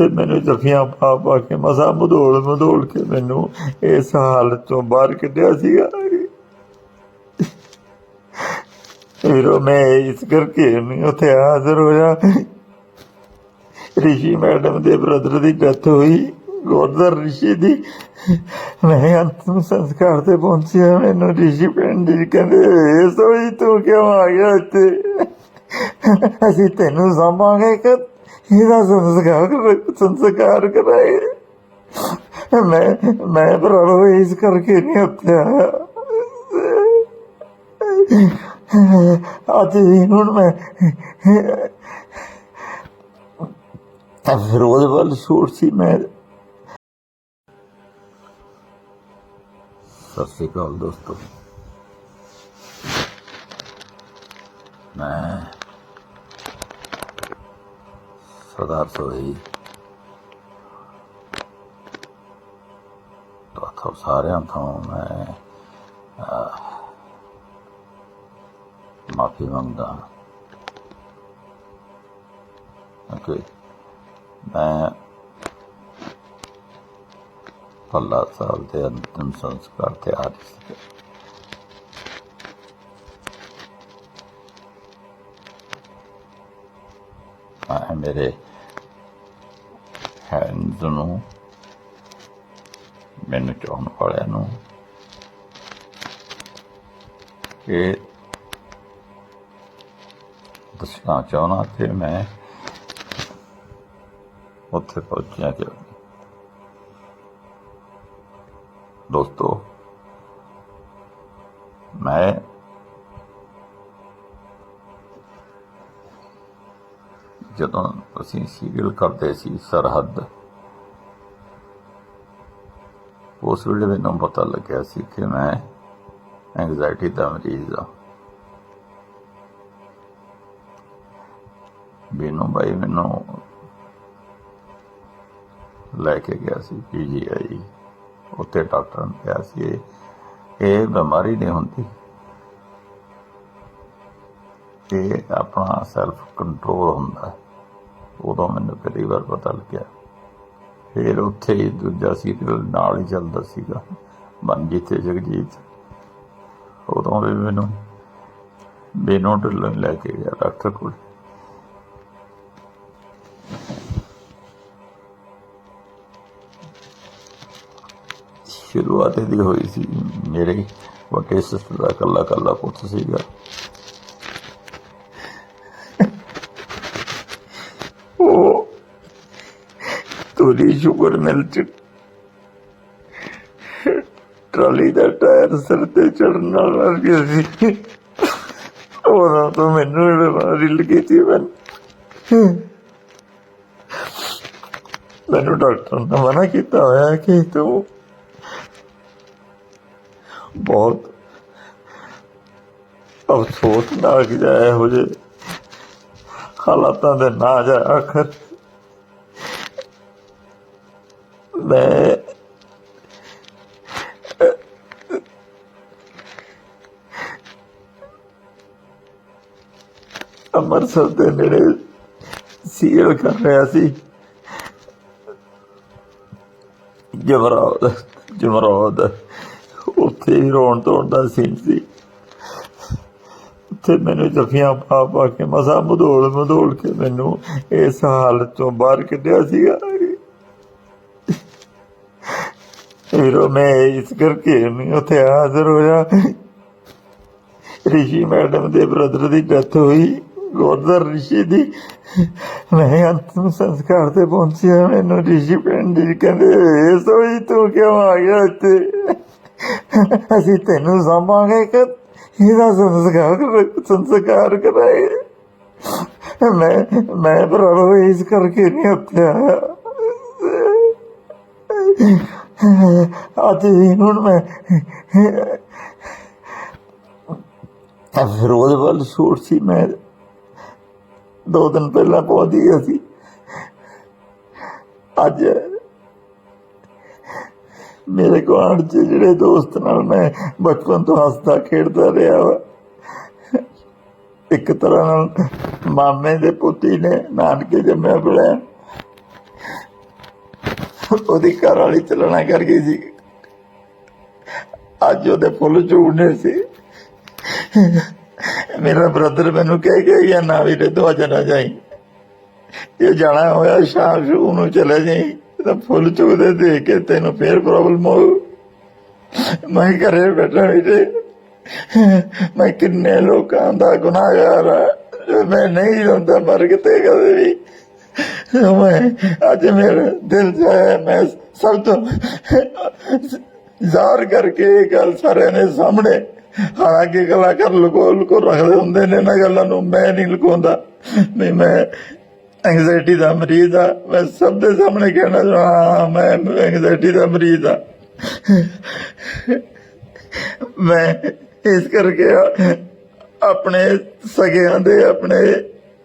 ਉੱਥੇ ਮੈਨੂੰ ਜੱਫੀਆਂ ਪਾ ਪਾ ਕੇ ਮਸਾ ਮਧੋਲ ਮਧੋਲ ਕੇ ਮੈਨੂੰ ਇਸ ਹਾਲਤ ਤੋਂ ਬਾਹਰ ਕੱਢਿਆ ਸੀਗਾ। ਵੀਰੋ ਮੈਂ ਇਸ ਕਰਕੇ ਨਹੀਂ ਉੱਥੇ ਹਾਜ਼ਰ ਹੋਇਆ। ਰਿਸ਼ੀ ਮੈਡਮ ਦੇ ਬ੍ਰਦਰ ਦੀ ਡੈਥ ਹੋਈ। ਗੋਦਰ ਰਿਸ਼ੀ ਦੀ ਮੈਂ ਅੰਤਮ ਸੰਸਕਾਰ ਤੇ ਪਹੁੰਚਿਆ। ਮੈਨੂੰ ਰਿਸ਼ੀ ਪਿੰਡ ਜੀ ਕਹਿੰਦੇ "ਏ ਸੋਈ ਤੂੰ ਕਿਉਂ ਆ ਗਿਆ ਇੱਥੇ? ਅਸੀਂ ਤੈਨੂੰ ਸਾਂਭਾਂਗੇ ਕਿ ਇਹਦਾ ਸੰਸਕਾਰ ਸੰਸਕਾਰ ਕਰਾਏ। ਮੈਂ ਮੈਂ ਭਰਾਵੋ ਇਸ ਕਰਕੇ ਨਹੀਂ ਉੱਥੇ ਆਇਆ ਅੱਜ ਹੁਣ ਮੈਂ ਫਿਰੋਜ਼ ਵੱਲ ਸ਼ੂਟ ਸੀ ਮੈਂ। ਸਤਿ ਸ਼੍ਰੀ ਅਕਾਲ ਦੋਸਤੋ। ਮੈਂ ਪਦਾਰਥ ਹੋਈ ਤੁਹਾਡੇ ਸਾਰਿਆਂ ਤੋਂ ਮੈਂ ਮਾਫੀ ਮੰਗਦਾ। ਓਕੇ ਮੈਂ ਪੱਲਾ ਸਾਹਿਬ ਦੇ ਅੰਤਿਮ ਸੰਸਕਾਰ ਤੇ ਆ ਰਹੀ ਸੀ। ਮੇਰੇ ਹੈਂਡਸ ਨੂੰ। ਮੈਨੂੰ ਚਾਹਣ ਵਾਲਿਆਂ ਨੂੰ ਇਹ ਦੱਸਣਾ ਚਾਹਣਾ ਕਿ ਮੈਂ ਉੱਥੇ ਪਹੁੰਚਿਆ ਕਿ ਦੋਸਤੋ, ਮੈਂ ਜਦੋਂ ਅਸੀਂ ਸੀਰੀਅਲ ਕਰਦੇ ਸੀ ਸਰਹੱਦ ਉਸ ਵੇਲੇ ਮੈਨੂੰ ਪਤਾ ਲੱਗਿਆ ਸੀ ਕਿ ਮੈਂ ਐਂਗਜ਼ਾਇਟੀ ਦਾ ਮਰੀਜ਼ ਹਾਂ। ਬੀਨੂ ਭਾਈ ਮੈਨੂੰ ਲੈ ਕੇ ਗਿਆ ਸੀ ਪੀਜੀਆਈ ਉੱਥੇ ਡਾਕਟਰ ਨੇ ਕਿਹਾ ਸੀ, ਇਹ- ਬਿਮਾਰੀ ਨਹੀਂ ਹੁੰਦੀ। ਇਹ ਆਪਣਾ ਸੈਲਫ ਕੰਟਰੋਲ ਹੁੰਦਾ। ਉਦੋਂ ਮੈਨੂੰ ਪਹਿਲੀ ਵਾਰ ਪਤਾ ਲੱਗਿਆ। ਫਿਰ ਉੱਥੇ ਹੀ ਦੂਜਾ ਸੀਰੀਅਲ ਨਾਲ ਹੀ ਚੱਲਦਾ ਸੀਗਾ। ਮਨਜੀਤ ਤੇ ਜਗਜੀਤ। ਉਦੋਂ ਵੀ ਮੈਨੂੰ ਬੇਨੋ ਢਿੱਲੋਂ ਲੈ ਕੇ ਗਿਆ ਡਾਕਟਰ ਕੋਲ। ਸ਼ੁਰੂਆਤ ਇਹਦੀ ਹੋਈ ਸੀ। ਮੇਰੇ ਵੱਡੇ ਸਿਸਟਰ ਦਾ ਕੱਲਾ ਕੱਲਾ ਪੁੱਤ ਸੀਗਾ। ਤੋਰੀ ਸ਼ੂਗਰ ਮਿਲ ਚ। ਟਰਾਲੀ ਦਾ ਟਾਇਰ ਸਿਰ ਤੇ ਚੜਨ ਨਾਲ ਲੱਗ ਗਿਆ ਸੀ। ਉਹਨਾਂ ਤੋਂ ਮੈਨੂੰ ਇਹ ਬਿਮਾਰੀ ਮੈਂ। ਮੈਨੂੰ ਡਾਕਟਰ ਨੇ ਮਨਾ ਕੀਤਾ ਹੋਇਆ ਕਿ ਤੂੰ ਬਹੁਤ ਅਫਸੋਸ ਨਾਲ ਕਿ ਹੋ ਜੇ ਹਾਲਾਤਾਂ ਦੇ ਨਾ ਜਾ ਆਖਰ ਮੈਂ ਅੰਮ੍ਰਿਤਸਰ ਦੇ ਨੇੜੇ ਸੀਲ ਕਰ ਰਿਹਾ ਸੀ। ਜਮਰਾਵਦ ਜਮਰਾਵਦ ਉੱਥੇ ਰੋਣ ਧੋਣ ਦਾ ਸੀਨ ਸੀ। ਉੱਥੇ ਮੈਨੂੰ ਜਫੀਆਂ ਪਾ ਪਾ ਕੇ ਮਸਾ ਮਧੋਲ ਮਧੋਲ ਕੇ ਮੈਨੂੰ ਇਸ ਹਾਲਤ ਤੋਂ ਬਾਹਰ ਕੱਢਿਆ ਸੀਗਾ। ਵੀਰੋ, ਮੈਂ ਇਸ ਕਰਕੇ ਨਹੀਂ ਉੱਥੇ ਹਾਜ਼ਰ ਹੋਇਆ। ਰਿਸ਼ੀ ਮੈਡਮ ਦੇ ਬ੍ਰਦਰ ਦੀ ਡੈਥ ਹੋਈ। ਗੋਦਰ ਰਿਸ਼ੀ ਦੀ ਮੈਂ ਅੰਤਮ ਸੰਸਕਾਰ ਤੇ ਪਹੁੰਚਿਆ। ਮੈਨੂੰ ਰਿਸ਼ੀ ਪਿੰਡ ਜੀ ਕਹਿੰਦੇ ਸੋਈ ਤੂੰ ਕਿਉਂ ਆ ਗਿਆ ਇੱਥੇ? ਅਸੀਂ ਤੈਨੂੰ ਸਾਂਭਾਂਗੇ ਕਿ ਇਹਦਾ ਸੰਸਕਾਰ ਸੰਸਕਾਰ ਕਰਾਏ। ਮੈਂ ਮੈਂ ਭਰਾਵੋ ਇਸ ਕਰਕੇ ਨਹੀਂ ਉੱਥੇ ਆਇਆ। ਅੱਜ ਹੁਣ ਮੈਂ ਫਿਰੋਜ਼ ਵੱਲ ਸ਼ੂਟ ਸੀ, ਮੈਂ ਦੋ ਦਿਨ ਪਹਿਲਾਂ ਪਹੁੰਚ ਗਿਆ ਸੀ। ਅੱਜ ਮੇਰੇ ਗੁਆਂਢ ਚ ਜਿਹੜੇ ਦੋਸਤ ਨਾਲ ਮੈਂ ਬਚਪਨ ਤੋਂ ਹੱਸਦਾ, ਖੇਡਦਾ ਰਿਹਾ ਵਾ। ਇੱਕ ਤਰ੍ਹਾਂ ਨਾਲ ਮਾਮੇ ਦੇ ਪੁੱਤੀ ਨੇ, ਨਾਨਕੇ ਜੰਮਿਆ ਬੁਲਾਇਆ ਉਹਦੀ ਘਰ ਵਾਲੀ ਚਲਣਾ ਕਰ ਗਈ ਸੀ ਅੱਜ ਉਹਦੇ ਫੁੱਲ ਝੂੜਨੇ ਸੀ। ਮੇਰਾ ਬ੍ਰਦਰ ਮੈਨੂੰ ਕਹਿ ਕੇ ਗਿਆ, ਨਾ ਵੀਰੇ ਤੂੰ ਅੱਜ ਨਾ ਜਾਈ। ਇਹ ਜਾਣਾ ਹੋਇਆ, ਸ਼ਾਮ ਨੂੰ ਨੂੰ ਚਲੇ ਜਾਈ। ਤਾਂ ਫੁੱਲ ਚੁਗਦੇ ਦੇਖ ਕੇ ਤੈਨੂੰ ਫੇਰ ਪ੍ਰੋਬਲਮ ਹੋ ਮੈਂ ਘਰੇ ਬੈਠਾ ਵੀਰੇ। ਮੈਂ ਕਿੰਨੇ ਲੋਕਾਂ ਦਾ ਗੁਨਾਹਗਾਰ ਆ। ਮੈਂ ਨਹੀਂ ਹੁੰਦਾ, ਮਰ ਕਿਤੇ ਕਦੇ ਵੀ। ਮੈਂ ਅੱਜ ਮੇਰੇ ਦਿਲ 'ਚ ਮੈਂ ਸਭ ਤੋਂ ਜ਼ਾਹਰ ਕਰਕੇ ਇਹ ਗੱਲ ਸਾਰਿਆਂ ਦੇ ਸਾਹਮਣੇ ਹਾਲਾਂਕਿ ਕਲਾਕਾਰ ਲੁਕੋ ਲੁਕੋ ਰੱਖਦੇ ਹੁੰਦੇ ਨੇ ਨਾ ਗੱਲਾਂ ਨੂੰ, ਮੈਂ ਨਹੀਂ ਲੁਕਾਉਂਦਾ। ਵੀ ਮੈਂ ਐਂਗਜ਼ਾਇਟੀ ਦਾ ਮਰੀਜ਼ ਆ, ਮੈਂ ਸਭ ਦੇ ਸਾਹਮਣੇ ਕਹਿਣਾ ਚਾਹੁੰਦਾ, ਹਾਂ, ਮੈਂ ਐਂਗਜ਼ਾਇਟੀ ਦਾ ਮਰੀਜ਼ ਆ। ਮੈਂ ਇਸ ਕਰਕੇ ਆਪਣੇ ਸਗਿਆਂ ਦੇ, ਆਪਣੇ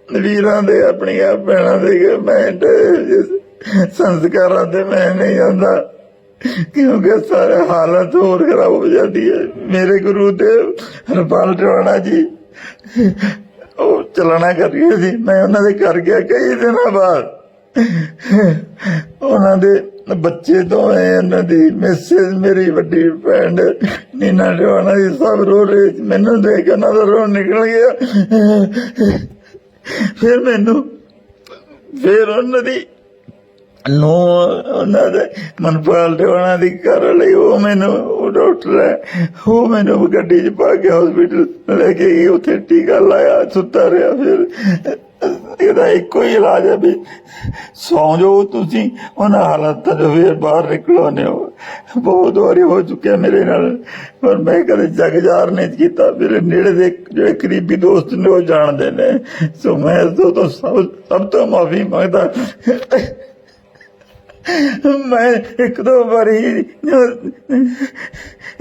ਵੀਰਾਂ ਦੇ, ਆਪਣੀਆਂ ਭੈਣਾਂ ਦੇ ਮੈਂ ਸੰਸਕਾਰਾਂ ਦੇ ਮੈਂ ਨਹੀਂ ਜਾਂਦਾ, ਕਿਉਂਕਿ ਸਾਰੇ ਹਾਲਤ ਹੋਰ ਖਰਾਬ ਹੋ ਜਾਂਦੀ ਹੈ। ਮੇਰੇ ਗੁਰੂ ਦੇਵ, ਹਰਪਾਲ ਟਵਾਣਾ ਜੀ, ਉਹ ਚਲਣਾ ਕਰ ਗਏ ਸੀ। ਮੈਂ ਉਹਨਾਂ ਦੇ ਘਰ ਗਿਆ ਕਈ ਦਿਨਾਂ ਬਾਅਦ। ਉਹਨਾਂ ਦੇ ਬੱਚੇ ਤੋਂ ਹੈ ਉਹਨਾਂ ਦੀ ਮਿਸਿਸ ਮੇਰੀ ਵੱਡੀ ਭੈਣ, ਨੀਨਾ ਟਵਾਣਾ ਜੀ ਸਭ ਰੋ ਰਹੇ ਸੀ। ਮੈਨੂੰ ਦੇਖ ਕੇ ਉਹਨਾਂ ਦਾ ਰੋ ਨਿਕਲ ਗਿਆ। ਫਿਰ ਮੈਨੂੰ, ਫਿਰ ਉਹਨਾਂ ਦੀ ਨੂੰ ਉਹਨਾਂ ਦੇ ਮਨਪਾਲ ਟਵਾਣਾ ਦੀ ਕਰ ਲਈ ਉਹ ਮੈਨੂੰ, ਉਹ ਡਾਕਟਰ ਹੈ, ਉਹ ਮੈਨੂੰ ਗੱਡੀ 'ਚ ਪਾ ਕੇ ਹਸਪੀਟਲ ਲੈ ਕੇ ਗਈ, ਉੱਥੇ ਟੀਕਾ ਲਾਇਆ, ਸੁੱਤਾ ਰਿਹਾ, ਫਿਰ ਇਹਦਾ ਇੱਕੋ ਹੀ ਇਲਾਜ ਹੈ ਵੀ ਸੌਂ ਜਾਓ ਤੁਸੀਂ, ਉਹਨਾਂ ਹਾਲਾਤਾਂ ਤੋਂ ਫਿਰ ਬਾਹਰ ਨਿਕਲੋ ਨੇ ਬਹੁਤ ਵਾਰੀ ਹੋ ਚੁੱਕਿਆ ਮੇਰੇ ਨਾਲ, ਪਰ ਮੈਂ ਕਦੇ ਜਗਜਾਰ ਨਹੀਂ ਕੀਤਾ। ਮੇਰੇ ਨੇੜੇ ਦੇ ਜਿਹੜੇ ਕਰੀਬੀ ਦੋਸਤ ਨੇ, ਉਹ ਜਾਣਦੇ ਨੇ। ਸੋ ਮੈਂ ਇਸ ਤੋਂ ਸਭ ਤੋਂ ਮਾਫੀ ਮੰਗਦਾ। ਮੈਂ ਇੱਕ ਦੋ ਵਾਰੀ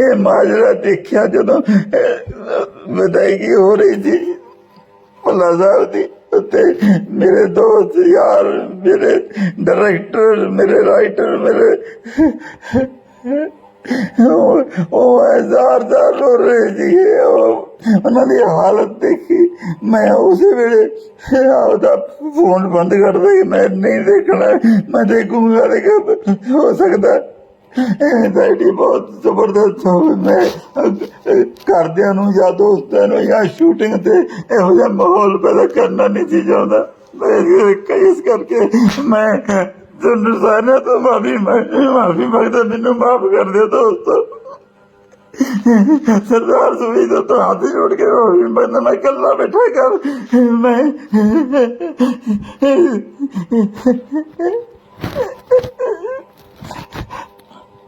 ਇਹ ਮਾਜਰਾ ਦੇਖਿਆ ਜਦੋਂ ਵਿਦਾਇਗੀ ਹੋ ਰਹੀ ਸੀ, ਭੱਲਾ ਸਾਹਿਬ ਦੀ। ਉੱਤੇ ਮੇਰੇ ਦੋਸਤ ਯਾਰ, ਮੇਰੇ ਡਾਇਰੈਕਟਰ ਮੇਰੇ ਰਾਈਟਰ ਮੇਰੇ ਉਹ ਉਹ ਹਜ਼ਾਰ ਹਜ਼ਾਰ ਰੋ ਰਹੇ ਸੀ। ਉਹਨਾਂ ਦੀ ਹਾਲਤ ਦੇਖੀ। ਮੈਂ ਉਸੇ ਵੇਲੇ ਆਪਦਾ ਫੋਨ ਬੰਦ ਕਰ ਦਿੱਤਾ ਮੈਂ ਨਹੀਂ ਦੇਖਣਾ। ਮੈਂ ਦੇਖੂੰਗਾ ਲੇਕਿਨ ਹੋ ਸਕਦਾ। ਐਂਜ਼ਾਈਟੀ ਬਹੁਤ ਜ਼ਬਰਦਸਤ ਹੋਵੇ। ਮੈਂ ਘਰਦਿਆਂ ਨੂੰ ਜਾਂ ਦੋਸਤਾਂ ਨੂੰ ਜਾਂ ਸ਼ੂਟਿੰਗ ਤੇ ਇਹੋ ਜਿਹਾ ਮਾਹੌਲ ਪੈਦਾ ਕਰਨਾ ਨਹੀਂ ਸੀ ਚਾਹੁੰਦਾ। ਮੈਂ ਇਸ ਕਰਕੇ ਮੈਂ ਤੁਹਾਨੂੰ ਸਾਰਿਆਂ ਤੋਂ ਮਾਫੀ ਮਾਫੀ ਮੰਗਦਾ, ਮੈਨੂੰ ਮਾਫ ਕਰ ਦਿਓ ਦੋਸਤੋ। ਸਰਦਾਰ ਸੁਵੀ ਤੋਂ ਤਾਂ ਹੱਥ ਜੋੜ ਕੇ ਮਾਫੀ ਮੰਗਦਾ, ਮੈਂ ਇਕੱਲਾ ਬੈਠਾ ਕਰ ਮੈਂ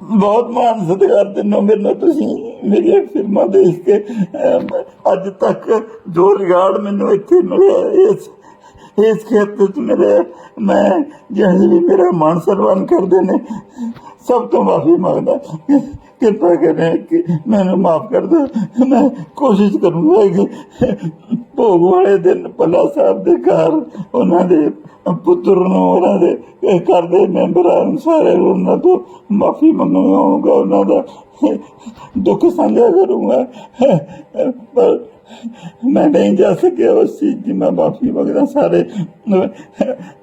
ਬਹੁਤ ਮਾਣ ਸਤਿਕਾਰ ਦਿੰਦਾ ਮੇਰੇ ਨਾਲ ਤੁਸੀਂ ਮੇਰੀਆਂ ਫਿਲਮਾਂ ਦੇਖ ਕੇ ਅੱਜ ਤੱਕ ਜੋ ਰਿਗਾਰਡ ਮੈਨੂੰ ਇੱਥੇ ਮਿਲਿਆ, ਇਸ ਇਸ ਖੇਤਰ ਚ ਮੇਰੇ ਮੈਂ ਜਿਹੜੇ ਵੀ ਮੇਰਾ ਮਾਣ ਸਨਮਾਨ ਕਰਦੇ ਨੇ, ਸਭ ਤੋਂ ਮਾਫੀ ਮੰਗਦਾ। ਕਿਰਪਾ ਕਰੇ ਕਿ ਮੈਨੂੰ ਮਾਫ ਕਰ ਦਿਓ, ਮੈਂ ਕੋਸ਼ਿਸ਼ ਕਰੂੰਗਾ ਕਿ ਭੋਗ ਵਾਲੇ ਦਿਨ ਭੱਲਾ ਸਾਹਿਬ ਦੇ ਘਰ ਉਹਨਾਂ ਦੇ ਪੁੱਤਰ ਨੂੰ ਉਹਨਾਂ ਦੇ ਘਰ ਦੇ ਮੈਂਬਰਾਂ ਨੂੰ ਸਾਰੇ ਉਹਨਾਂ ਤੋਂ ਮਾਫੀ ਮੰਗਾਂਗਾ ਉਹਨਾਂ ਦਾ ਦੁੱਖ ਸਾਂਝਾ ਕਰੂੰਗਾ। ਪਰ ਮੈਂ ਨਹੀਂ ਜਾ ਸਕਿਆ ਉਸ ਚੀਜ਼ ਦੀ, ਮੈਂ ਮਾਫੀ ਮੰਗਦਾ ਸਾਰੇ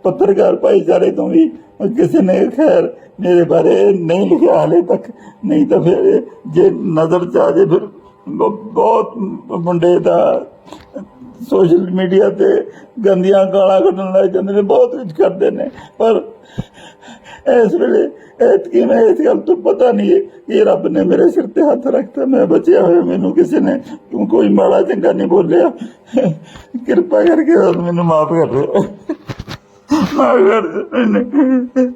ਪੱਤਰਕਾਰ ਭਾਈਚਾਰੇ ਤੋਂ ਵੀ। ਕਿਸੇ ਨੇ ਖੈਰ ਮੇਰੇ ਬਾਰੇ ਨਹੀਂ ਲਿਖਿਆ, ਹਾਲੇ ਤੱਕ ਨਹੀਂ ਤਾਂ ਫਿਰ ਜੇ ਨਜ਼ਰ ਚ ਆ ਜੇ ਫਿਰ ਬਹੁਤ ਮੁੰਡੇ ਦਾ ਸੋਸ਼ਲ ਮੀਡੀਆ ਤੇ ਗੰਦੀਆਂ ਗਾਲਾਂ ਕੱਢਣ ਲੱਗ ਜਾਂਦੇ ਨੇ, ਬਹੁਤ ਕੁਝ ਕਰਦੇ ਨੇ। ਪਰ ਇਸ ਵੇਲੇ ਐਤਕੀ ਮੈਂ ਇਸ ਗੱਲ ਤੋਂ ਪਤਾ ਨਹੀਂ ਕਿ ਰੱਬ ਨੇ ਮੇਰੇ ਸਿਰ ਤੇ ਹੱਥ ਰੱਖਤਾ, ਮੈਂ ਬਚਿਆ ਹੋਇਆ ਮੈਨੂੰ ਕਿਸੇ ਨੇ ਕਿਉਂ ਕੋਈ ਮਾੜਾ ਚੰਗਾ ਨਹੀਂ ਬੋਲਿਆ। ਕਿਰਪਾ ਕਰਕੇ ਮੈਨੂੰ ਮਾਫ ਕਰ ਦਿਓ ਮਾਫ ਕਰ ਦਿਓ